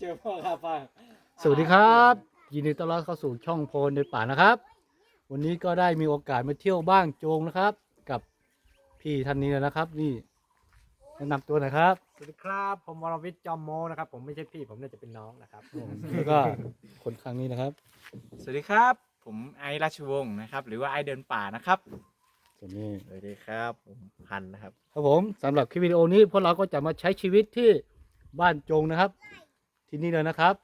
เจอพ่อครับฟังสวัสดีครับ ยินดีต้อนรับเข้าสู่ช่องโพลในป่านะครับ วันนี้ก็ได้มีโอกาสมาเที่ยวบ้างโจงนะครับ กับพี่ท่านนี้แล้วนะครับ นี่แนะนำตัวหน่อยครับ สวัสดีครับผมวรวิทย์จอมโมนะครับ ผมไม่ใช่พี่ผมน่าจะเป็นน้องนะครับแล้วก็คนครั้งนี้นะครับ สวัสดีครับ ผมไอซ์ราชวงศ์นะครับ หรือว่าไอซ์เดินป่านะครับ ส่วนนี้สวัสดีครับผมพันธุ์นะครับ ครับผมสำหรับคลิปวิดีโอนี้พวกเราก็จะมาใช้ชีวิตที่บ้านโจงนะครับ ที่นี่เลยนะครับ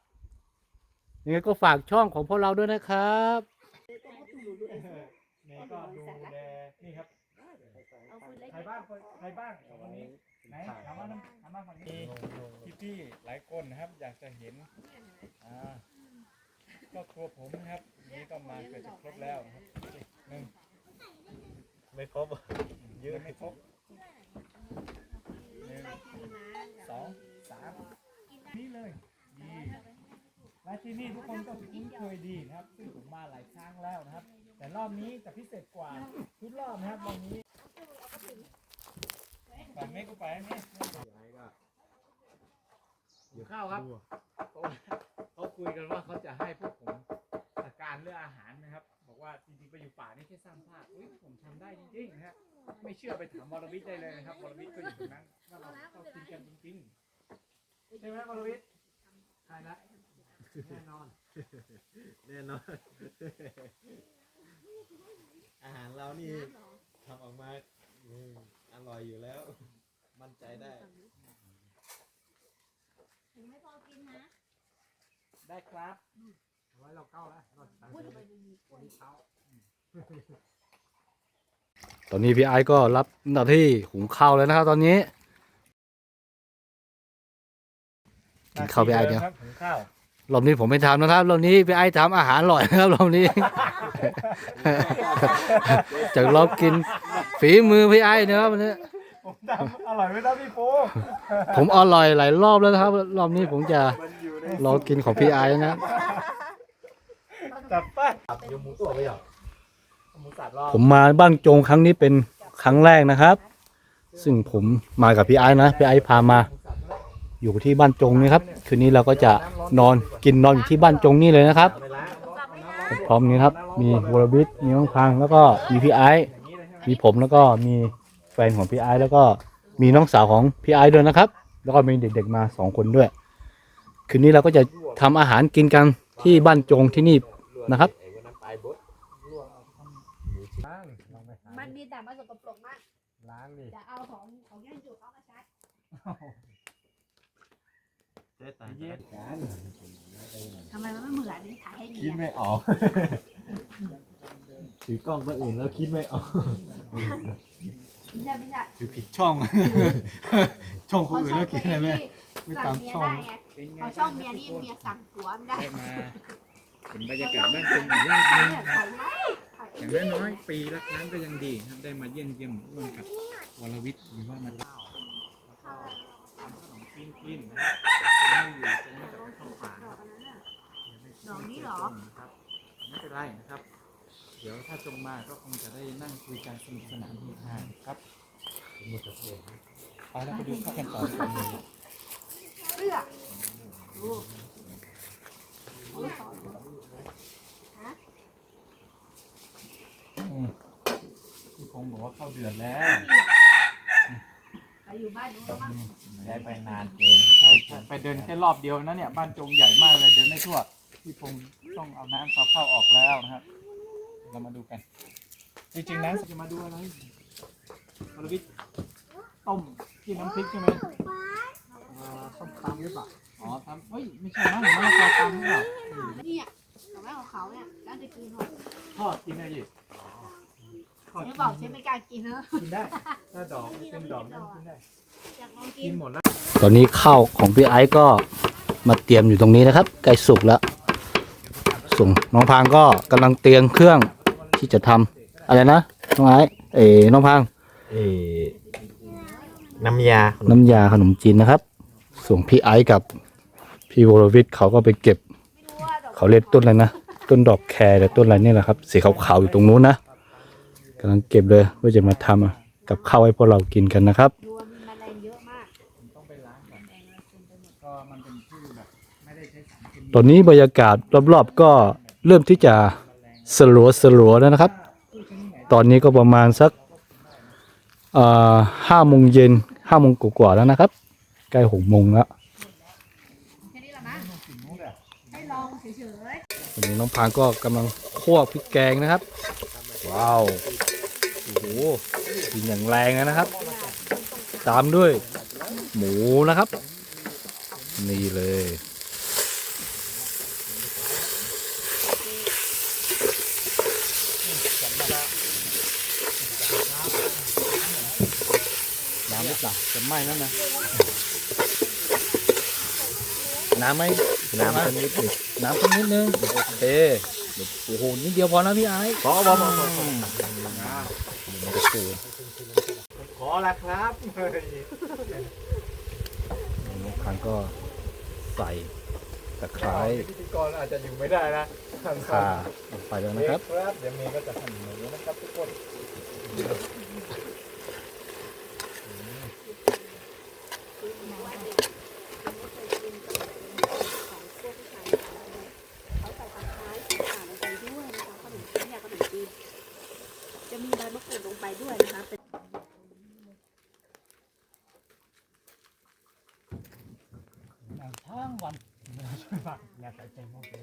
ยังไงก็ฝากช่องของพวกเราด้วยนะครับนี่ก็ดูแลนี่ครับใครบ้างใครบ้างวันนี้ไหนถามว่าน้ำถามว่าฝั่งนี้พี่พี่ๆหลายคนนะครับ อยากจะเห็นอ่าครอบครัวผมนะครับนี่ก็มาเกือบจะครบแล้วครับหนึ่งไม่ครบเยืนไม่ครบหนึ่งสองสามนี่เลย และที่นี่ทุกคนก็คุ้นเคยดีนะครับ ซึ่งผมมาหลายครั้งแล้วนะครับ แต่รอบนี้จะพิเศษกว่าทุกรอบนะครับรอบนี้ไปไม่ก็ไปไม่อยู่ข้าวครับเขาคุยกันว่าเขาจะให้พวกผมจัดการเรื่องอาหารนะครับ บอกว่าจริงๆไปอยู่ป่านี่แค่สร้างภาพอุ้ยผมทำได้จริงๆนะฮะไม่เชื่อไปถามวรวิทย์ได้เลยนะครับวรวิทย์ก็อยู่ตรงนั้นว่าเราเรากินกันจริงๆใช่ไหมวรวิทย์ใช่ละ แน่นอน แน่นอน อาหารเรานี่ทำออกมาอืมอร่อยอยู่แล้ว มั่นใจได้ ถึงไม่พอกินนะได้ครับ ไว้เราเก้าแล้วเราตังพูดค์ไปดีๆคนเช้า ตอนนี้พี่ไอ้ก็รับหน้าที่หุงข้าวแล้วนะครับตอนนี้ กินข้าวพี่ไอ้เดียว ครับหุงข้าว รอบนี้ผมไม่ทำนะครับรอบนี้พี่ไอ้ทำอาหารอร่อยนะครับรอบนี้ จากรอบกินฝีมือพี่ไอ้นะครับวันนี้ผมทำอร่อยไหมครับพี่โฟผมอร่อยหลายรอบแล้วนะครับ รอบนี้ผมจะมันอยู่ในรอกินของพี่ไอ้นะจับป้าเดี๋ยวหมูตัวไปเหรอหมูสับรอบผมมาบ้างโจงครั้งนี้เป็นครั้งแรกนะครับ ซึ่งผมมากับพี่ไอ้นะพี่ไอ้พามา อยู่ที่บ้านจงนี่ครับ คืนนี้เราก็จะนอนกินนอนอยู่ที่บ้านจงนี่เลยนะครับเอาไปล้างพร้อมนี้ครับ มีวรวิทย์มีน้องพังแล้วก็มีพี่ไอซ์มีผมแล้วก็มีแฟนของพี่ไอซ์แล้วก็มีน้องสาวของพี่ไอซ์ด้วยนะครับ แล้วก็มีเด็กๆมาสองคนด้วย คืนนี้เราก็จะทำอาหารกินกันที่บ้านจงที่นี่นะครับไอ้วันนั้นไปบดลวกเอาทำหมูชิ้นล้างลองไปหามันมีแต่มาสกปรกมาก ล้างนี่จะเอาของของย่างจุเขามาชั ดเจ๊ตายกันทำไมมันไม่เหมือนนี่ถ่ายให้ดีคิดอะไม่ออกถือกล้องตัวอื่นแล้วคิดไม่ออกไม่ใช่ไม่ใช่คือผิดช่อง ช่องคนอื่นแล้วกินอะไรไหม ไม่สั่ตางมเมียช่องได้ไงพอช่องเมียนี่เมียสั่งผัวไม่ได้ได้มาเห็นบรรยากาศบ้านเป็นอยู่รอบนึงเนี่ยถ่ายไม่ได้ถ่ายอย่างน้อยๆปีละครั้งก็ยังดีนะครับได้มาเยี่ยมเยี่ยมร่วมกับวรวิทย์หรือว่ามาเล่าแล้วก็ทำข นมกินกินนะครับจะไม่อยู่จะไม่กับเข้าป่านะครับดอกนี้เหรอครับไม่เป็นไรนะครับ เดี๋ยวถ้าจงมาก็คงจะได้นั่งคุยกันสนุกสนานเฮฮาครับไปแล้วไปดูข้าวกันต่อดีกว่าเสื้อดูโอ้ยพี่พงศ์บอกว่าเข้าเดือนแล้วไป อยู่บ้านนู้นแล้วมั้งได้ไปนานเกินใช่ใช่ไปเดินแค่รอบเดียวนะเนี่ยบ้านจงใหญ่มากเลยเดินไม่ทั่ว พี่พงศ์ต้องเอาน้ำเอาเข้าออกแล้วนะครับ เรามาดูกัน จริงๆน้ำจะมาดูอะไรมรวิทต้มที่น้ำพริกใช่ไหมส้มตำหรือเปล่าอ๋อทำเฮ้ยไม่ใช่นะหนูไม่ได้ตำหรือเปล่าเนี่ยดอกไม้ของเขาเนี่ยน่าจะกินหมดทอดกินได้ดิ ทอดไม่บอกฉันไม่กล้ากินเนอะกินได้ถ้าดอกเป็นดอกนั่นกินได้อยากลองกิกินนหมดแล้วตอนนี้ข้าวของพี่ไอซ์ก็มาเตรียมอยู่ตรงนี้นะครับใกล้สุกแล้ว ส่งน้องพางก็กำลังเตรียมเครื่องที่จะทำอะไรนะน้องไอซ์เอ๋น้องพาง เอน้ำยาน้ำยาขนมจีนนะครับ ส่วนพี่ไอซ์กับพี่วรวิทย์เขาก็ไปเก็บไม่รู้ว่าดอกเขาเรียกต้นอะไรนะ ต้นดอกแครหรือต้นอะไรนี่แหละครับ สีขาวๆอยู่ตรงนู้นนะกำลังเก็บเลยเพื่อจะมาทำกับข้าวให้พวกเรากินกันนะครับดูว่ามีแมลงเยอะมากต้องไปล้างก่อนก็มันเป็นพืชแบบไม่ตอนนี้บรรยากาศรอบๆก็เริ่มที่จะสลัวสลัวๆแล้วนะครับ ตอนนี้ก็ประมาณสักห้าโมงเย็นห้าโมงกว่าๆแล้วนะครับ ใกล้หกโมงแล้วแค่นี้แหละนะให้ลองเฉยตอนนี้น้องพางก็กำลังคั่วพริกแกงนะครับ ว้าว โอ้โหกลินอย่างแรงเลยนะครับ ตามด้วย หมูนะครับ นี่เลยน้ำหรือเปล่าจะไหม้แล้วนะน้ำไหมน้ำสักนิดหนึ่งน้ำสักนิดนึงโอเคโอ้โหนิดเดียวพอนะพี่ไอ้พอพอพอพอมันจะสู ขอ ละครับเฮ้ยน้องพันก็ใส่ตะไคร้พิธีกรอาจจะอยู่ไม่ได้นะข่าลงไปแล้วนะครับ ครับ เดี๋ยวเมย์ก็จะหั่นหมูนะครับทุกคน เขาใส่ตะไคร้ข่าลงไปด้วยนะคะขนมจีนเนี่ยขนมจีนจะมีใบมะกรูดลงไปด้วยนะคะเป็น ทั้งวันช่วยฟังอยากใส่ใจมากเลย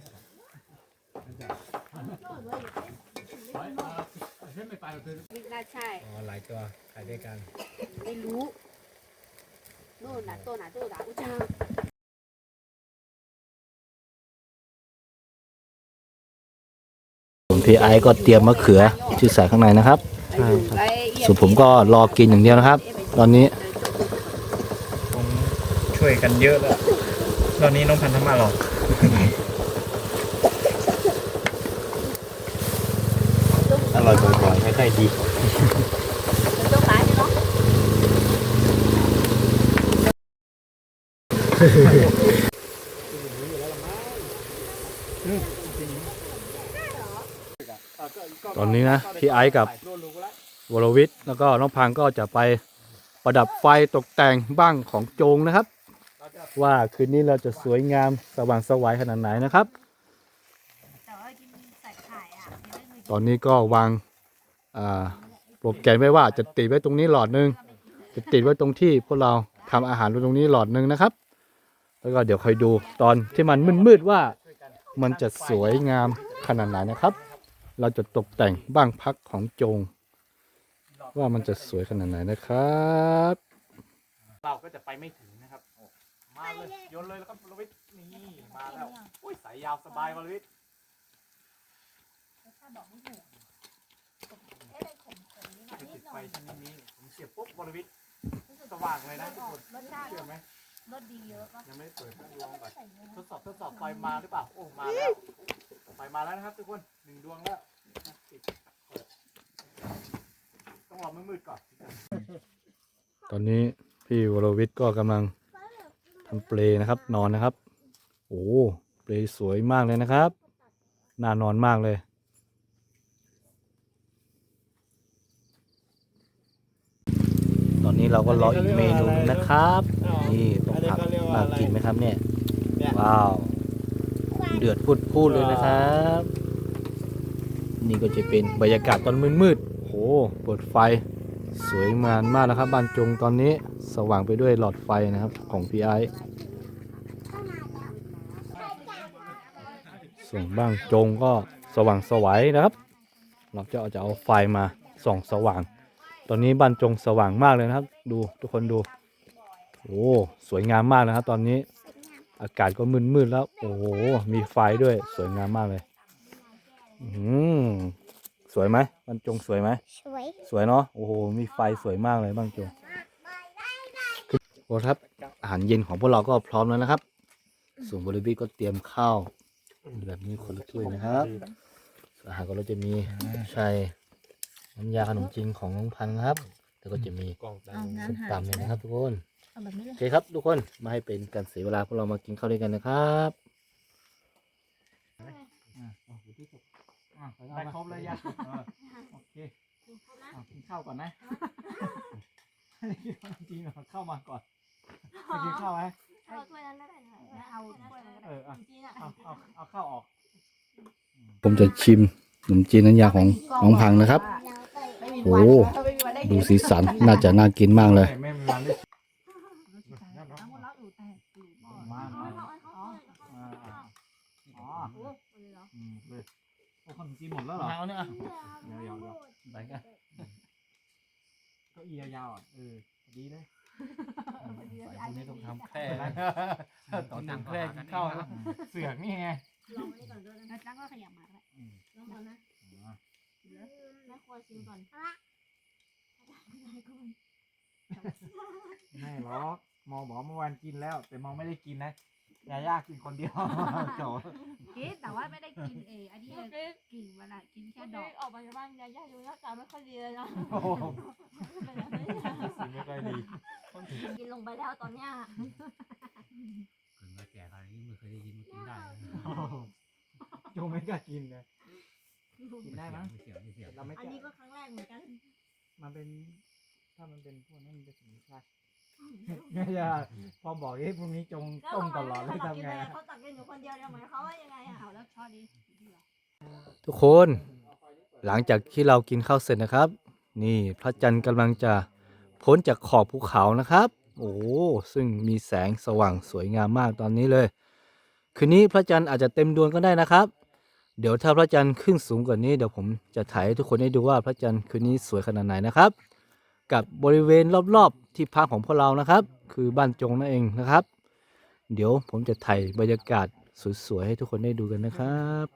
นี่น่าใช่ อ๋อหลายตัวขายด้วยกัน ไม่รู้โน่นน่ะตัวน่ะตัวน่ะอุ้ยจ้าส่วนพี่ไอ้ก็เตรียมมะเขือที่ใส่ข้างในนะครับ ส่วนผมก็รอกินอย่างเดียวนะครับ ตอนนี้ผมช่วยกันเยอะแล้ว ตอนนี้น้องพันธุ์ทำมาหรอกอร่อยบ่อยๆไม่ค่อยดีตัวขายเนาะตอนนี้นะพี่ไอ้กับวรวิทย์แล้วก็น้องพังก็จะไปประดับไฟตกแต่งบ้างของโจงนะครับ ว่าคืนนี้เราจะสวยงามสว่างไสวัยขนาดไหนนะครับ ตอนนี้ก็วางโปรแกรมไว้ว่าจะติดไว้ตรงนี้หลอดหนึ่งจะติดไว้ตรงที่พวกเราทำอาหารตรงนี้หลอดหนึ่งนะครับ แล้วก็เดี๋ยวคอยดูตอนที่มันมืดๆว่ามันจะสวยงามขนาดไหนนะครับ เราจะตกแต่งบ้างพักของโจง ว่ามันจะสวยขนาดไหนนะครับ เราก็จะไปไม่ถึง มาเลยโยนเลยแล้วก็บรวิทย์นี่มาแล้วอุ้ยสายยาวสบายบรวิทย์ติดไฟชนิดนี้ผมเสียบปุ๊บบรวิทย์สว่างเลยนะทุกคนรสชาติเชื่อไหมรสดีเยอะป่ะยังไม่ได้เปิดนะลองก่อนทดสอบทดสอบไฟมาหรือเปล่า โอ้มาแล้วไฟมาแล้วนะครับทุกคนหนึ่งดวงแล้วนะปิดเปิดต้องรอมืดๆก่อน ตอนนี้พี่วรวิทย์ก็กำลัง ทำเปลนะครับ นอนนะครับ โอ้เปลสวยมากเลยนะครับ น่านอนมากเลยตอนนี้เราก็รออีกเมนูนะครับ นี่ต้องผักน่ากินไหมครับเนี่ย ว้าว เดือดพุดพูดเลยนะครับ นี่ก็จะเป็นบรรยากาศตอนมืดๆโหเปิดไฟ สวยงามมากนะครับบ้านจงตอนนี้สว่างไปด้วยหลอดไฟนะครับของพี่ไอส่วนบ้านจงก็สว่างสวัยนะครับ เราจะเอาจะเอาไฟมาส่องสว่าง ตอนนี้บ้านจงสว่างมากเลยนะครับ ดูทุกคนดูโอ้สวยงามมากนะครับตอนนี้อากาศก็มืดๆแล้ว โอ้โหมีไฟด้วยสวยงามมากเลย อืม สวยไหมบ้านจงสวยไหมสวยสวยเนาะโอ้โหมีไฟสวยมากเลยบ้างจงโอ้ครับอาหารเย็นของพวกเราก็พร้อมแล้วนะครับ ส่วนบริบีก็เตรียมข้าวแบบนี้คนละถ้วยนะครับส่วนอาหารก็เราจะมีใช่น้ำยาขนมจีนของน้องพันธุ์นะครับ แล้วก็จะมีเอางั้นส้มหาตำเลยนะครับ ทุกคนเอาแบบนี้เลโอยเคครับ ทุกคนมาให้เป็นการเสียเวลาพวกเรามากินข้าวด้วยกันนะครับ ได้ครบเลยยังเออโอเคอะกินข้าวก่อนนะจริงๆเหรอเข้ามาก่อนไปกินข้าวไหมเอาถ้วยนั้นก็ได้นะเอาถ้วยนั้นก็เอได้ออะจริงๆอะเอาเอาเอาเข้าออก ผมจะชิมขนมจีนน้ำยาของน้องพังนะครับไม่มีโอ้วันไม่มีวันได้ดูสีสันน่าจะน่ากินมากเลย ไม่มีวันได้ทั้งหมดแล้วอยู่แต่อยู่หม้อมาอ๋อมาอ๋ออ่าอ่าอ๋อโอ้เลยเหรออืมเลยโอ้ขนมจีนหมดแล้วเหรอ เอาเนี่ยเดี๋ยวเดี๋ยวเดี๋ยวไหนกัน เก็อียาวๆอะเออดีเลยใส่พวกนี้ต้องทำแค่แค่นะตอนนั่งแคร่กินข้าวนะเสือกนี่ไงลองอันนี้ก่อนด้วยนะแล้วก็ขยับมาก็ได้อืมลองก่อนนะอ่าแม่ครัวชิมก่อนไม่หรอกมองบอกว่าเมื่อวานกินแล้ว แต่มองไม่ได้กินนะ ยาย่ากินคนเดียว โจกินแต่ว่าไม่ได้กินเองอันนี้เลยกินมันอะกินแค่เมื่อดอกี้กออกมาจากบ้านยาย่าดูหน้าตาไม่ค่อยดีเลยนะโอ้โหสีไม่ค่อยดีกินลงไปแล้วตอนเนี้ยคนมาแก่ขนาดนี้ไม่เคยได้ยินมากินได้นะโอ้โหโจไม่กล้ากินเลยกินได้มั้ยไม่เสียไม่เสียเราไม่อันกล้านี้ก็ครั้งแรกเหมือนกัน มันเป็น ถ้ามันเป็นพวกนั้นมันเป็นสมุนไพรไม่ใช่พอบอกเฮ้ยพรุ่งนี้จงต้มตลอดเลยทำไงเขาตักกินอยู่คนเดียวเนี่ยหมายความว่ายังไงอะเอาแล้วช้อนนี้ทุกคนหลังจากที่เรากินข้าวเสร็จนะครับ นี่พระจันทร์กำลังจะพ้นจากขอบภูเขานะครับ โอ้โหซึ่งมีแสงสว่างสวยงามมากตอนนี้เลย คืนนี้พระจันทร์อาจจะเต็มดวงก็ได้นะครับ เดี๋ยวถ้าพระจันทร์ขึ้นสูงกว่านี้เดี๋ยวผมจะถ่ายให้ทุกคนได้ดูว่าพระจันทร์คืนนี้สวยขนาดไหนนะครับ กับบริเวณรอบๆ ที่พักของพวกเรานะครับ คือบ้านจงนั่นเองนะครับ เดี๋ยวผมจะถ่ายบรรยากาศสวยๆให้ทุกคนได้ดูกันนะครับ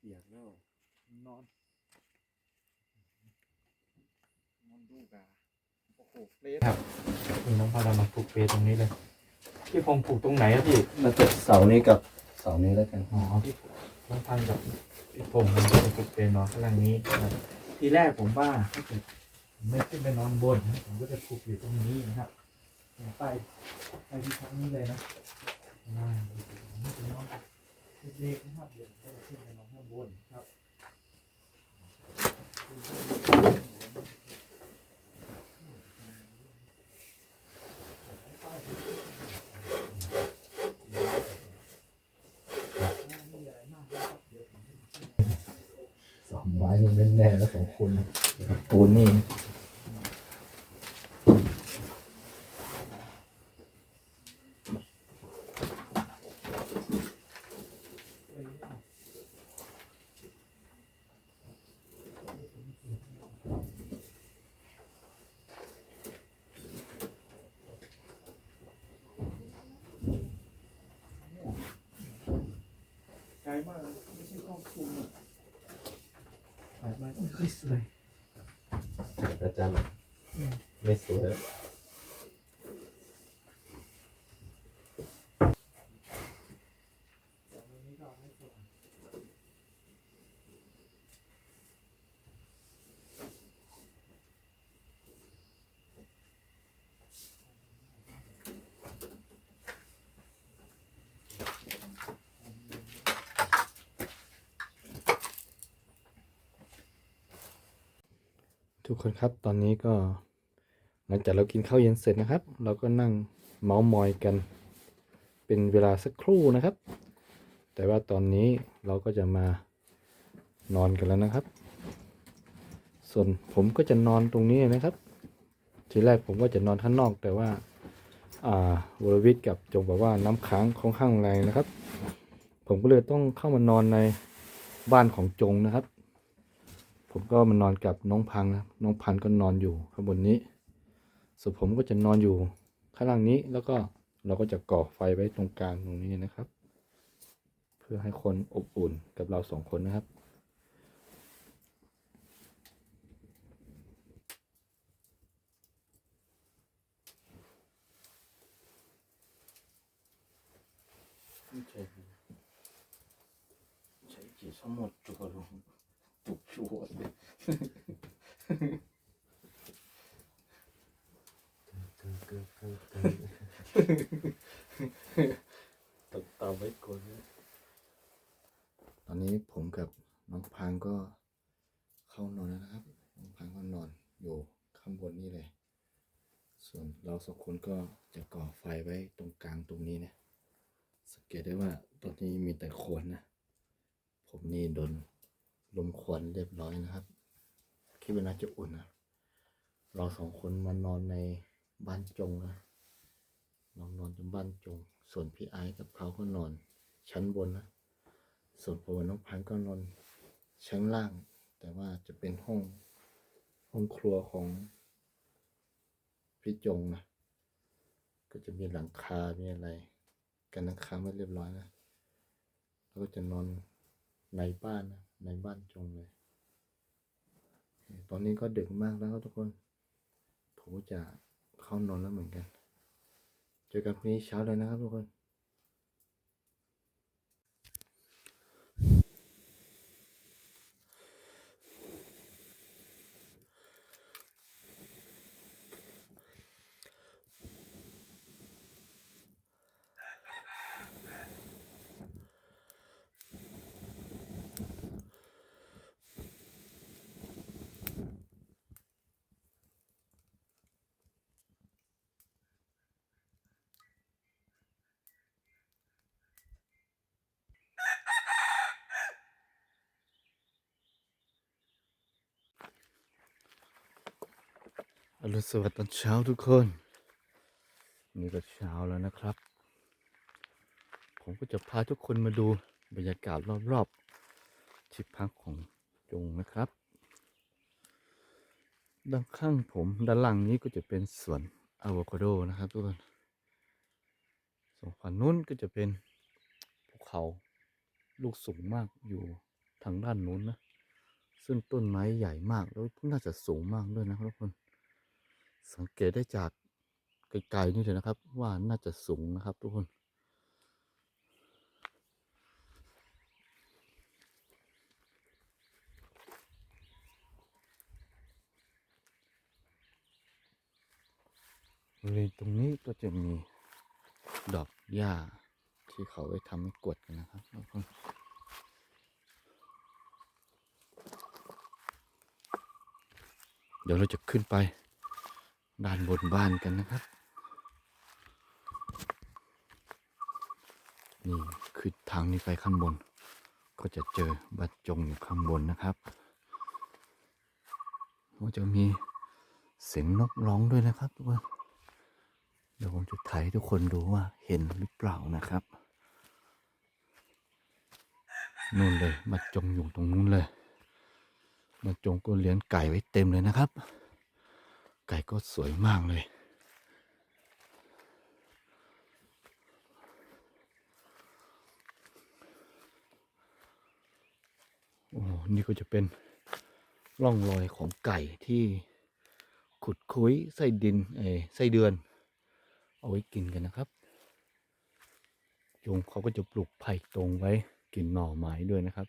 เปียกแล้วนอนนอนดูกาโอ้โหเปรครับคุณน้องพารามาผูกเปรตรงนี้เลยพี่พงษ์ผูกตรงไหนอะพี่มาติดเสานี้กับเสานี้แล้วกันอ๋อพี่น้องพันกับพี่พงษ์มันจะผูกเปรนอนข้างล่างนี้นะครับทีแรกผมว่าถ้าเกิดผม ไม่ขึ้นไปนอนบนนะผมก็จะผูกอยู่ตรงนี้นะครับอย่างไปไปที่ชั้นนี้เลยนะอ่าผมจะนอนเล็กๆนะครับเดี๋ยวจะขึ้นไปนอนข้างบนครับ สองไม้นี่แน่ๆแล้วสองคนปูนนี่ไกลมากเลยไม่ใช่ห้องคุมอะ ไกลมากเฮ้ยสวยปรย์ไม่สวย ทุ กคนครับ ตอนนี้ก็หลังจากเรากินข้าวเย็นเสร็จนะครับ เราก็นั่งเมาส์มอยกัน เป็นเวลาสักครู่นะครับ แต่ว่าตอนนี้เราก็จะมานอนกันแล้วนะครับ ส่วนผมก็จะนอนตรงนี้นะครับ ทีแรกผมว่าจะนอนข้างนอก แต่ว่าอ่าวรวิทย์กับจงบอกว่าน้ำค้างค่อนข้างแรงนะครับ ผมก็เลยต้องเข้ามานอนในบ้านของจงนะครับ ผมก็มานอนกับน้องพังนะน้องพันธ์ก็นอนอยู่ข้างบนนี้ ส่วนผมก็จะนอนอยู่ข้างล่างนี้แล้วก็เราก็จะก่อไฟไว้ตรงกลางตรงนี้นะครับ เพื่อให้คนอบอุ่นกับเราสองคนนะครับใช้กี่สมดจุ กรุตุกชัวตกเตาไว้ก่อนนะตอนนี้ผมกับน้องพังก็เข้านอนแล้วนะครับ น้องพังก็นอนอยู่ข้างบนนี่เลย ส่วนเราสองคนก็จะก่อไฟไว้ตรงกลางตรงนี้นะสังเกตได้ว่าตอนนี้มีแต่ควันนะ ผมนี่โดน ลมควนเรียบร้อยนะครับ คิดว่าน่าจะอุ่นนะ เราสองคนมานอนในบ้านจงนะนอนนอนจนบ้านจง ส่วนพี่ไอซ์กับเขาก็นอน ชั้นบนนะ ส่วนผมกับน้องพันก็นอนชั้นล่าง แต่ว่าจะเป็นห้องห้องครัวของพี่จงนะ ก็จะมีหลังคา มีอะไร กันหลังคาไม่เรียบร้อยนะ แล้วก็จะนอนในบ้านนะ ในบ้านจงเลย ตอนนี้ก็ดึกมากแล้วทุกคน ผมก็จะเข้านอนแล้วเหมือนกัน เจอกันพรุ่งนี้เช้าเลยนะครับทุกคน รุสวัสดิ์ตอนเช้าทุกคน นี่ก็เช้าแล้วนะครับ ผมก็จะพาทุกคนมาดูบรรยากาศรอบๆที่พักของจงนะครับ ด้านข้างผมด้านหลังนี้ก็จะเป็นสวนอะโวคาโดนะครับทุกคนส่วนฝั่งนู้นก็จะเป็นภูเขาลูกสูงมากอยู่ทางด้านนู้นนะ ซึ่งต้นไม้ใหญ่มากแล้วน่าจะสูงมากด้วยนะครับทุกคน สังเกตได้จากไกลๆนี่เลยนะครับ ว่าน่าจะสูงนะครับทุกคนบริเวณตรงนี้ก็จะมีดอกหญ้าที่เขาไว้ทำให้กวดกันนะครับทุกคนเดี๋ยวเราจะขึ้นไป ด้านบนบ้านกันนะครับ นี่คือทางนี้ไปข้างบน ก็จะเจอบ้านจงอยู่ข้างบนนะครับก็จะมีเสียงนกร้องด้วยนะครับทุกคนเดี๋ยวผมจะถ่ายให้ทุกคนดูว่าเห็นหรือเปล่านะครับนู่นเลยบ้านจงอยู่ตรงนู้นเลยมาจงก็เลี้ยงไก่ไว้เต็มเลยนะครับ ไก่ก็สวยมากเลย โอ้นี่ก็จะเป็นร่องรอยของไก่ที่ขุดคุ้ยไส้ดินเอยไส้เดือน เอาไว้กินกันนะครับจงเขาก็จะปลูกไผ่ตรงไว้กินหน่อไม้ด้วยนะครับ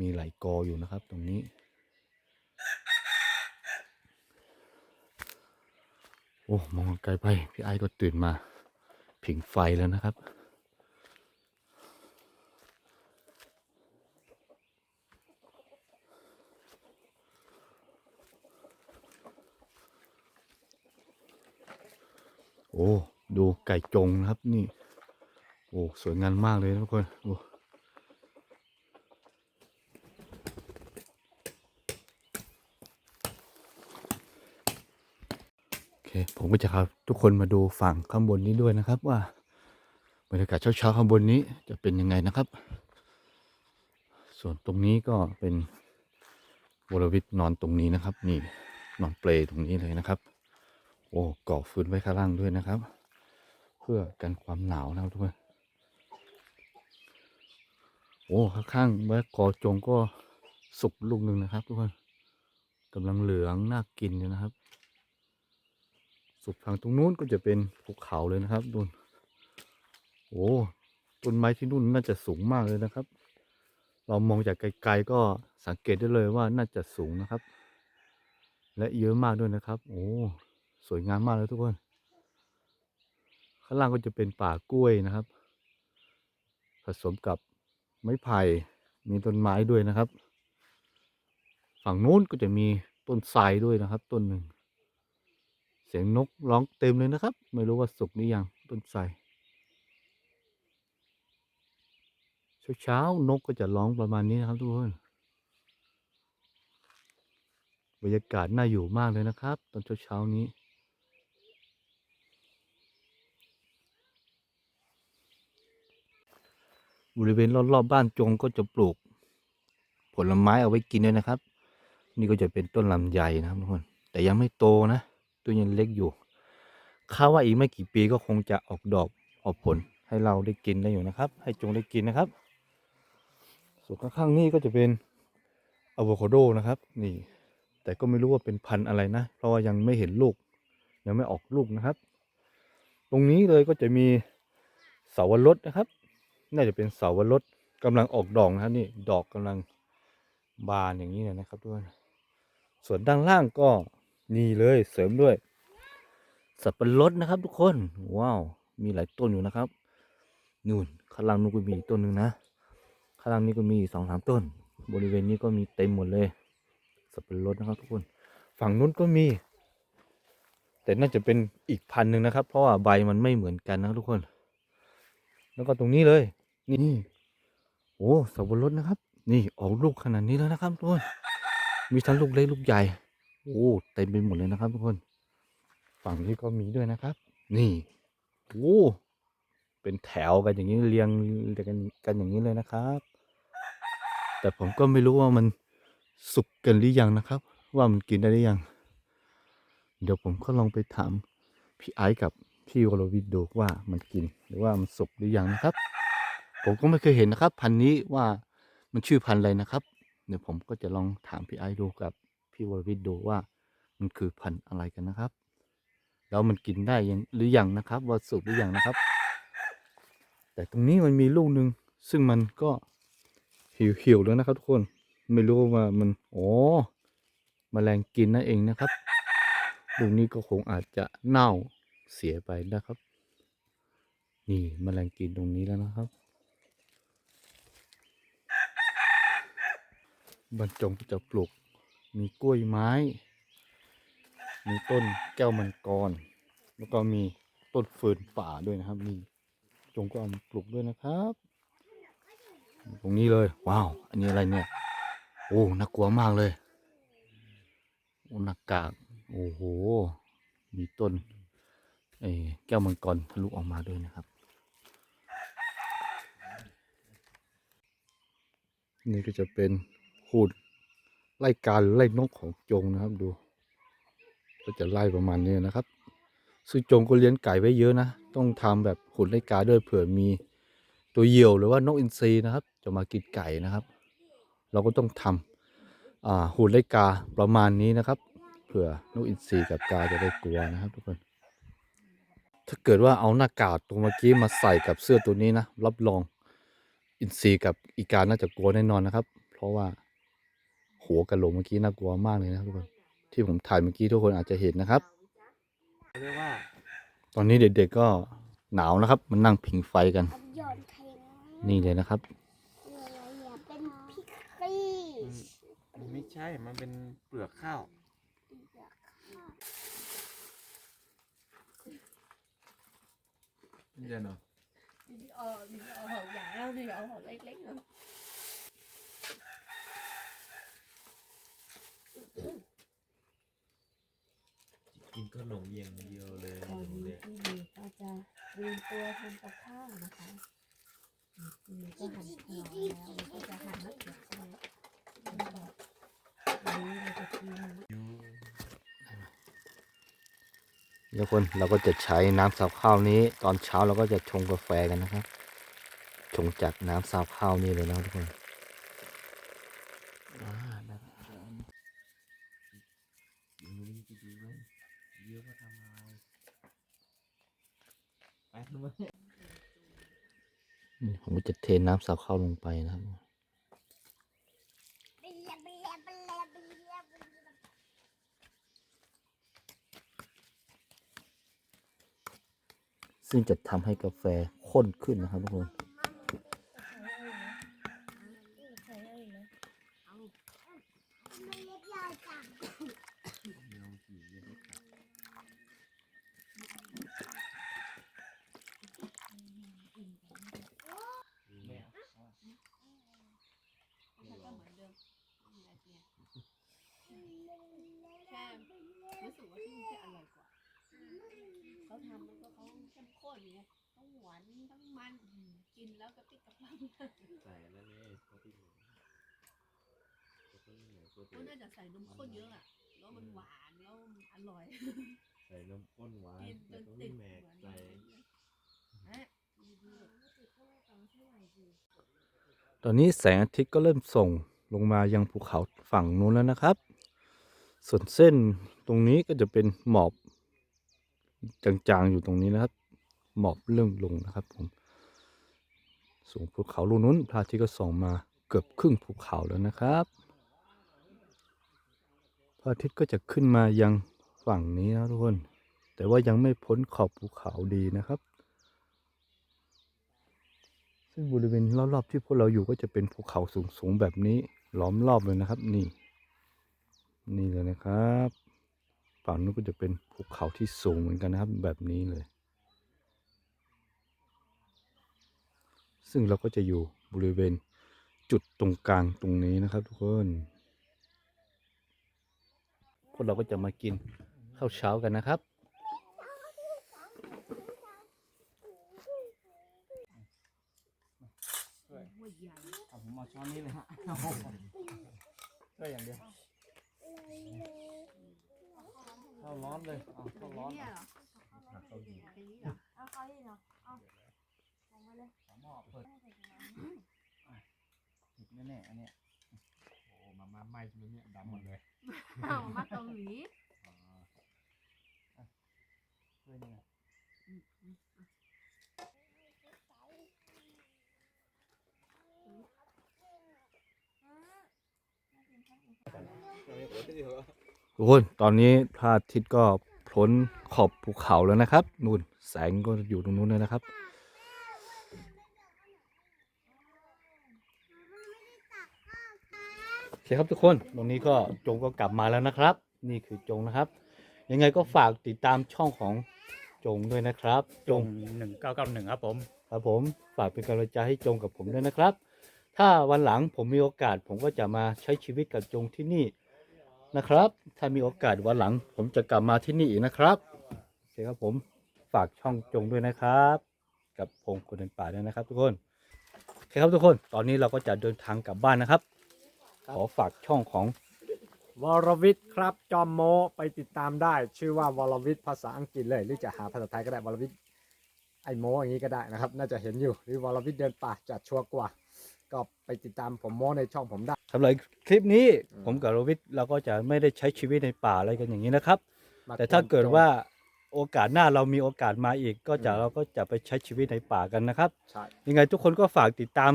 มีหลายกออยู่นะครับตรงนี้ โอ้ มองไกลไป พี่ไอ้ก็ตื่นมาผิงไฟแล้วนะครับ โอ้ ดูไก่จงนะครับนี่ โอ้ สวยงามมากเลยนะทุกคน โอ้ โอเค ผมก็จะพาทุกคนมาดูฝั่งข้างบนนี้ด้วยนะครับ ว่าบรรยากาศเช้าๆข้างบนนี้จะเป็นยังไงนะครับ ส่วนตรงนี้ก็เป็นวรวิทย์นอนตรงนี้นะครับ นี่นอนเปลตรงนี้เลยนะครับ โอ้ก่อฟืนไว้ข้างล่างด้วยนะครับ เพื่อกันความหนาวนะครับทุกคนโอ้ข้างๆเมื่อกอจงก็สุกลูกหนึ่งนะครับ ทุกคนกำลังเหลืองน่ากินอยู่นะครับ สุดทางตรงนู้นก็จะเป็นภูเขาเลยนะครับนู่นโอ้ต้นไม้ที่นู่นน่าจะสูงมากเลยนะครับ เรามองจากไกลๆก็สังเกตได้เลยว่าน่าจะสูงนะครับ และเยอะมากด้วยนะครับ โอ้สวยงามมากเลยทุกคน ข้างล่างก็จะเป็นป่ากล้วยนะครับ ผสมกับไม้ไผ่มีต้นไม้ด้วยนะครับ ฝั่งนู้นก็จะมีต้นไทรด้วยนะครับ ต้นหนึ่ง เสียงนกร้องเต็มเลยนะครับ ไม่รู้ว่าสุกหรือยังต้นไทรเช้านกก็จะร้องประมาณนี้นะครับทุกคนบรรยากาศน่าอยู่มากเลยนะครับ ตอนเช้าๆนี้ บริเวณรอบๆบ้านจงก็จะปลูก ผลไม้เอาไว้กินด้วยนะครับ นี่ก็จะเป็นต้นลำไยนะครับทุกคน แต่ยังไม่โตนะ ตัวยังเล็กอยู่คาดว่าอีกไม่กี่ปีก็คงจะออกดอกออกผลให้เราได้กินได้อยู่นะครับ ให้จงได้กินนะครับ ส่วนข้างๆนี่ก็จะเป็นอะโวคาโดนะครับ นี่ แต่ก็ไม่รู้ว่าเป็นพันธุ์อะไรนะ เพราะว่ายังไม่เห็นลูก ยังไม่ออกลูกนะครับ ตรงนี้เลยก็จะมีเสาวรสนะครับ น่าจะเป็นเสาวรสกำลังออกดอกนะครับนี่ ดอกกำลังบานอย่างนี้นะครับทุกคนส่วนด้านล่างก็ นี่เลยเสริมด้วย สับปะรดนะครับทุกคน ว้าว มีหลายต้นอยู่นะครับ นู่นข้างล่างนู้นก็มีอีกต้นหนึ่งนะข้างล่างนี้ก็มีสองสามต้น บริเวณนี้ก็มีเต็มหมดเลย สับปะรดนะครับทุกคน ฝั่งนู้นก็มี แต่น่าจะเป็นอีกพันธุ์หนึ่งนะครับ เพราะว่าใบมันไม่เหมือนกันนะทุกคน แล้วก็ตรงนี้เลย นี่โอ้สับปะรดนะครับ นี่ออกลูกขนาดนี้แล้วนะครับทุกคน มีทั้งลูกเล็กลูกใหญ่ โอ้เต็มไปหมดเลยนะครับ ทุกคน ฝั่งนี้ก็มีด้วยนะครับ นี่โอ้เป็นแถวกันอย่างนี้เรียงกันกันอย่างนี้เลยนะครับ แต่ผมก็ไม่รู้ว่ามันสุกกันหรือยังนะครับ ว่ามันกินได้หรือยัง เดี๋ยวผมก็ลองไปถามพี่ไอซ์กับพี่วรวิทย์ดูว่ามันกินหรือว่ามันสุกหรือยังนะครับ ผมก็ไม่เคยเห็นนะครับ พันธุ์นี้ว่ามันชื่อพันธุ์อะไรนะครับ เดี๋ยวผมก็จะลองถามพี่ไอซ์ดูกับ พี่วรวิทย์ดูว่ามันคือพันธุ์อะไรกันนะครับ แล้วมันกินได้ยังหรือยังนะครับ ว่าสุกหรือยังนะครับ แต่ตรงนี้มันมีลูกหนึ่งซึ่งมันก็หี่ยวๆแล้วนะครับทุกคนไม่รู้ว่ามันอ๋อมแมลงกินนั่นเองนะครับลูกนี้ก็คงอาจจะเน่าเสียไปนะครับ นี่มแมลงกินตรงนี้แล้วนะครับ บรรจงจะปลูก มีกล้วยไม้ มีต้นแก้วมังกร แล้วก็มีต้นเฟิร์นป่าด้วยนะครับ มีจงก็เอามาปลูกด้วยนะครับ ตรงนี้เลย ว้าว อันนี้อะไรเนี่ย โอ้น่ากลัวมากเลยโอ้หน้ากาก โอ้โห มีต้นเอ้แก้วมังกรทะลุออกมาด้วยนะครับ นี่ก็จะเป็นหุ่น ไล่การไล่นกของจงนะครับดู ก็จะไล่ประมาณนี้นะครับ ซึ่งจงก็เลี้ยงไก่ไว้เยอะนะ ต้องทำแบบหุ่นไล่กาด้วยเผื่อมีตัวเหยี่ยวหรือว่านกอินทรีนะครับ จะมากินไก่นะครับ เราก็ต้องทำอ่าหุ่นไล่กาประมาณนี้นะครับเผื่อนกอินทรีกับกาจะได้กลัวนะครับ ทุกคน ถ้าเกิดว่าเอาหน้ากากตัวเมื่อกี้มาใส่กับเสื้อตัวนี้นะรับรองอินทรีกับอีกาน่าจะกลัวแน่นอนนะครับ เพราะว่า หัวกะโหลกเมื่อกี้น่ากลัวมากเลยนะครับทุกคนที่ผมถ่ายเมื่อกี้ทุกคนอาจจะเห็นนะครับ เรียกว่าตอนนี้เด็กๆก็หนาวนะครับ มันนั่งผิงไฟกัน หย่อนเทงนี่เลยนะครับ เนี่ยเป็นพิครีสมันไม่ใช่ มันเป็นเปลือกข้าว เย็นเหรอ เออเอาหอมใหญ่แล้วนี่เอาหอมเล็กๆเนาะ กินขนมเย็นเดียวเลยตอนนี้เนี่ยพี่มีก็จะเตรียมตัวทำกับข้าวนะคะพี่มีก็หั่นหัวแล้วแล้วก็จะหั่นมะเขือใช่ไหมแล้วก็อันนี้เราจะกินทุกคนเราก็จะใช้น้ำซาวข้าวนี้ ตอนเช้าเราก็จะชงกาแฟกันนะครับ ชงจากน้ำซาวข้าวนี่เลยนะครับทุกคนอ่าได้แล้ว อยู่นี่จะดูไหมเยอะมาทำอะไรไปทำไม นี่ผมก็จะเท น้ำซับเข้าลงไปนะครับ ซึ่งจะทำให้กาแฟข้นขึ้นนะครับทุกคน เดี๋ยวขี่เย็นไม่กลับ สึกว่าที่นี่จะอร่อยกว่าเขา ทำมันก็เขาเข้มข้นไงทั้งหวานทั้งมันกินแล้วกระติกกระปังใส่แล้วนี่เขาที่หนึ่งเขาที่หนึ่งตัวเดีเขายวน่าจะใส่นมข้นเยอะอะแล้วมันหวานแล้วมันอร่อย ใส่นมข้นหวานกินจแล้วนก็ติดแหมกใส่ฮะตอนนี้แสงอาทิตย์ก็เริ่มส่งลงมายังภูเขาฝั่งนู้นแล้วนะครับ ส่วนเส้นตรงนี้ก็จะเป็นหมอบ จางๆอยู่ตรงนี้นะครับ หมอบเริ่มลงนะครับผม สูงภูเขาลูกนู้นพระอาทิตย์ก็ส่องมาเกือบครึ่งภูเขาแล้วนะครับ พระอาทิตย์ก็จะขึ้นมายังฝั่งนี้นะทุกคน แต่ว่ายังไม่พ้นขอบภูเขาดีนะครับซึ่งบริเวณรอบๆที่พวกเราอยู่ก็จะเป็นภูเขาสูงๆแบบนี้ล้อมรอบเลยนะครับ นี่ นี่เลยนะครับ ฝั่งนู้นก็จะเป็นภูเขาที่สูงเหมือนกันนะครับ แบบนี้เลย ซึ่งเราก็จะอยู่บริเวณจุดตรงกลางตรงนี้นะครับ ทุกคนพวกเราก็จะมากินข้าวเช้ากันนะครับเอาผมเอาช้อนนี้เลยฮะโอ้โหช่วยอย่างเดียว ข้าร้อนเลยเอาเข้าร้อนเนี่ยเหรอหักเข้าดีเป็นนี้เหรอเอาเขาอีกเหรอเอาลงมาเลยฝาหม้อเปิดผิดแน่ๆอันเนี้ยโอ้มามาไหม้จนเนี่ยดำหมดเลยเอามาเกาหลีอ่าอะช่วยนี่ไง ทุกคนตอนนี้พระอาทิตย์ก็พ้นขอบภูเขาแล้วนะครับนู่นแสงก็อยู่ตรงนู้นเลยนะครับ โอเคครับทุกคนตรงนี้ก็จงก็กลับมาแล้วนะครับ นี่คือจงนะครับ ยังไงก็ฝากติดตามช่องของจงด้วยนะครับ จงหนึ่งเก้าเก้าหนึ่งครับผมครับผมฝากเป็นกำลังใจให้จงกับผมด้วยนะครับ ถ้าวันหลังผมมีโอกาสผมก็จะมาใช้ชีวิตกับจงที่นี่ นะครับ ถ้ามีโอกาสวันหลัง ผมจะกลับมาที่นี่อีกนะครับโอเคครับผมฝากช่องจงด้วยนะครับ กับพงคนเดินป่าด้วยนะครับ ทุกคนโอเคครับทุกคนตอนนี้เราก็จะเดินทางกลับบ้านนะครับ ขอฝากช่องของวรวิทย์ครับจอมโมไปติดตามได้ ชื่อว่าวรวิทย์ภาษาอังกฤษเลย หรือจะหาภาษาไทยก็ได้วรวิทย์ไอโมอย่างนี้ก็ได้นะครับ น่าจะเห็นอยู่หรือวรวิทย์เดินป่าจัดชัวร์กว่า ก็ไปติดตามผมโมในช่องผมได้สำหรับคลิปนี้อืมผมกับโรวิทเราก็จะไม่ได้ใช้ชีวิตในป่าอะไรกันอย่างนี้นะครับมแต่ถ้าเกิดจงว่าโอกาสหน้าเรามีโอกาสมาอีก ก็จะอืมเราก็จะไปใช้ชีวิตในป่ากันนะครับใช่ยังไงทุกคนก็ฝากติดตาม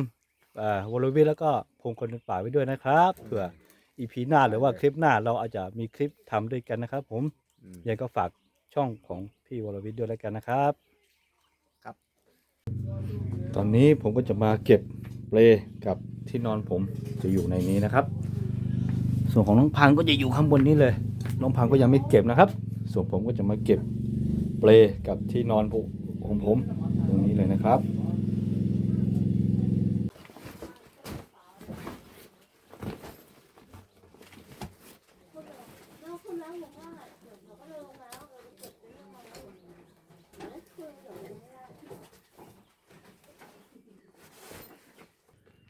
อ่าวรวิทย์แล้วก็พงคนในป่าไว้ด้วยนะครับเผื่ออีพีหน้าหรือว่าคลิปหน้าเราอาจจะมีคลิปทำด้วยกันนะครับ ผมอืมยังไงก็ฝากช่องของพี่วรวิทย์ด้วยแล้วกันนะครับ ครับ ตอนนี้ผมก็จะมาเก็บ เปลกับที่นอนผมจะอยู่ในนี้นะครับ ส่วนของน้องพังก็จะอยู่ข้างบนนี้เลย น้องพังก็ยังไม่เก็บนะครับ ส่วนผมก็จะมาเก็บเปลกับที่นอนผมของผมตรงนี้เลยนะครับ แล้วคุณแล้วผมว่าเดี๋ยวเราก็เดินลงมาแล้วเราจะเก็บเรื่องอะไรเดี๋ยวคุณเดี๋ยวไม่ได้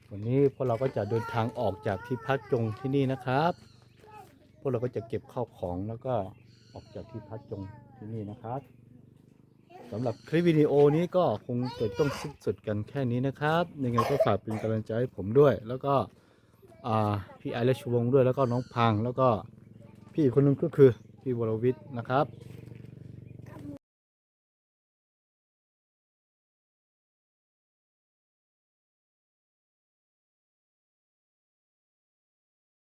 วันนี้พว ก็จะเดินทางออกจากที่พักจงที่นี่นะครับ พวกเราก็จะเก็บข้าวของแล้วก็ออกจากที่พักจงที่นี่นะครับสำหรับคลิปวิดีโอนี้ก็คงจะต้องสิ้นสุดกันแค่นี้นะครับยังไงก็ฝากเป็นกำลังใจให้ผมด้วย แล้วก็พี่ไอเลชวงด้วยแล้วก็น้องพังแล้วก็พี่อีกคนนึงก็คือพี่วรวิทย์นะครับ